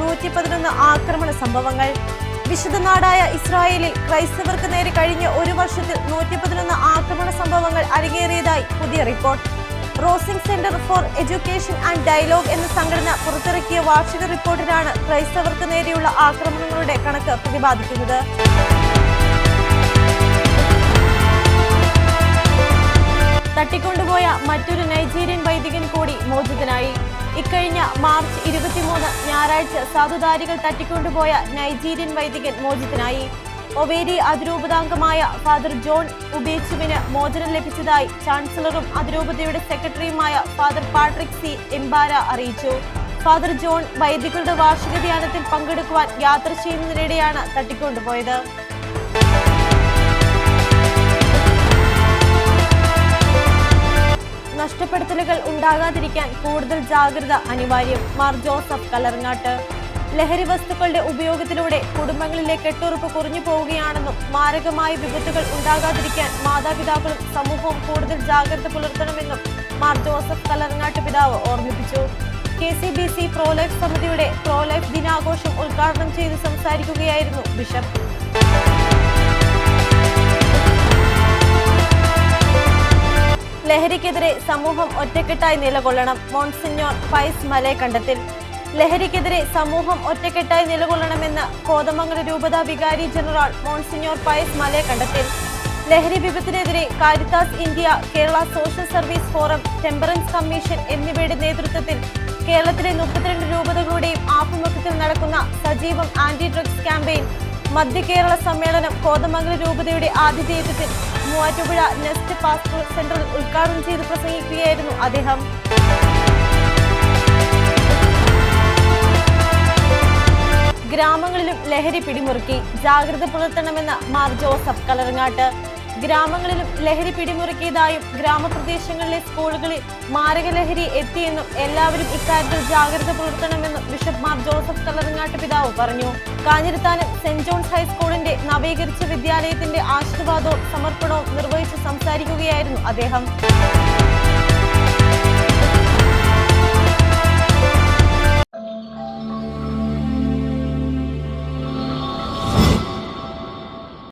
നൂറ്റി പതിനൊന്ന് ആക്രമണ സംഭവങ്ങൾ. വിശുദ്ധ നാടായ ഇസ്രായേലിൽ ക്രൈസ്തവർക്ക് നേരെ കഴിഞ്ഞ ഒരു വർഷത്തിൽ നൂറ്റി പതിനൊന്ന് ആക്രമണ സംഭവങ്ങൾ അരങ്ങേറിയതായി പുതിയ report. Rossing centre for education and dialogue എന്ന സംഘടന പുറത്തിറക്കിയ വാർഷിക റിപ്പോർട്ടിലാണ് ക്രൈസ്തവർക്ക് നേരെയുള്ള ആക്രമണങ്ങളുടെ കണക്ക് പ്രതിപാദിക്കുന്നത്. തട്ടിക്കൊണ്ടുപോയ മറ്റൊരു നൈജീരിയൻ വൈദികൻ കൂടി മോചിതനായി. ഇക്കഴിഞ്ഞ മാർച്ച് ഇരുപത്തിമൂന്ന് ഞായറാഴ്ച സാധുദാരികൾ തട്ടിക്കൊണ്ടുപോയ നൈജീരിയൻ വൈദികൻ മോചിതനായി. ഒവേരി അതിരൂപതാംഗമായ ഫാദർ ജോൺ ഉബേച്ചുവിന് മോചനം ലഭിച്ചതായി ചാൻസലറും അതിരൂപതയുടെ സെക്രട്ടറിയുമായ ഫാദർ പാട്രിക് സി എംബാര അറിയിച്ചു. ഫാദർ ജോൺ വൈദികരുടെ വാർഷിക ധ്യാനത്തിൽ പങ്കെടുക്കുവാൻ യാത്ര ചെയ്യുന്നതിനിടെയാണ് തട്ടിക്കൊണ്ടുപോയത്. നഷ്ടപ്പെടുത്തലുകൾ ഉണ്ടാകാതിരിക്കാൻ കൂടുതൽ ജാഗ്രത അനിവാര്യം. മാർ ജോസഫ് കലർങ്ങാട്ട്. ലഹരി വസ്തുക്കളുടെ ഉപയോഗത്തിലൂടെ കുടുംബങ്ങളിലെ കെട്ടുറപ്പ് കുറഞ്ഞു പോവുകയാണെന്നും മാരകമായ വിപത്തുകൾ ഉണ്ടാകാതിരിക്കാൻ മാതാപിതാക്കളും സമൂഹവും കൂടുതൽ ജാഗ്രത പുലർത്തണമെന്നും മാർ ജോസഫ് കലർങ്ങാട്ട് പിതാവ് ഓർമ്മിപ്പിച്ചു. K C B C pro life സമിതിയുടെ പ്രോലൈഫ് ദിനാഘോഷം ഉദ്ഘാടനം ചെയ്ത് സംസാരിക്കുകയായിരുന്നു ബിഷപ്പ്. സമൂഹം ഒറ്റക്കെട്ടായി നിലകൊള്ളണം. മോൺസിഞ്ഞോർ പൈസ് മലയക്കണ്ടത്തിൽ ലഹരിക്കെതിരെ സമൂഹം ഒറ്റക്കെട്ടായി നിലകൊള്ളണമെന്ന് കോതമംഗല രൂപതാ വികാരി ജനറൽ മോൺസിഞ്ഞോർ പൈസ് മലയക്കണ്ടത്തിൽ ലഹരി വിപത്തിനെതിരെ Caritas India Kerala social service forum temperance commission എന്നിവയുടെ നേതൃത്വത്തിൽ കേരളത്തിലെ മുപ്പത്തിരണ്ട് രൂപതകളുടെയും ആഭിമുഖ്യത്തിൽ നടക്കുന്ന സജീവം ആന്റി ഡ്രഗ്സ് ക്യാമ്പയിൻ മധ്യ കേരള സമ്മേളനം കോതമംഗല രൂപതയുടെ ആതിഥേയത്വത്തിൽ മൂവാറ്റുപുഴ നെസ്റ്റ് പാസ്പോർട്ട് സെന്ററിൽ ഉദ്ഘാടനം ചെയ്ത് പ്രസംഗിക്കുകയായിരുന്നു അദ്ദേഹം. ഗ്രാമങ്ങളിലും ലഹരി പിടിമുറുക്കി ജാഗ്രത പുലർത്തണമെന്ന് മാർ ജോസഫ് കലറങ്ങാട്ട് ഗ്രാമങ്ങളിലും ലഹരി പിടിമുറുക്കിയതായും ഗ്രാമപ്രദേശങ്ങളിലെ സ്കൂളുകളിൽ മാരകലഹരി എത്തിയെന്നും എല്ലാവരും ഇക്കാര്യത്തിൽ ജാഗ്രത പുലർത്തണമെന്നും ബിഷപ്പ് മാർ ജോസഫ് തളറങ്ങാട്ട് പിതാവ് പറഞ്ഞു. കാഞ്ഞിരത്താനം സെന്റ് ജോൺസ് ഹൈസ്കൂളിന്റെ നവീകരിച്ച വിദ്യാലയത്തിന്റെ ആശീർവാദവും സമർപ്പണവും നിർവഹിച്ച് സംസാരിക്കുകയായിരുന്നു അദ്ദേഹം.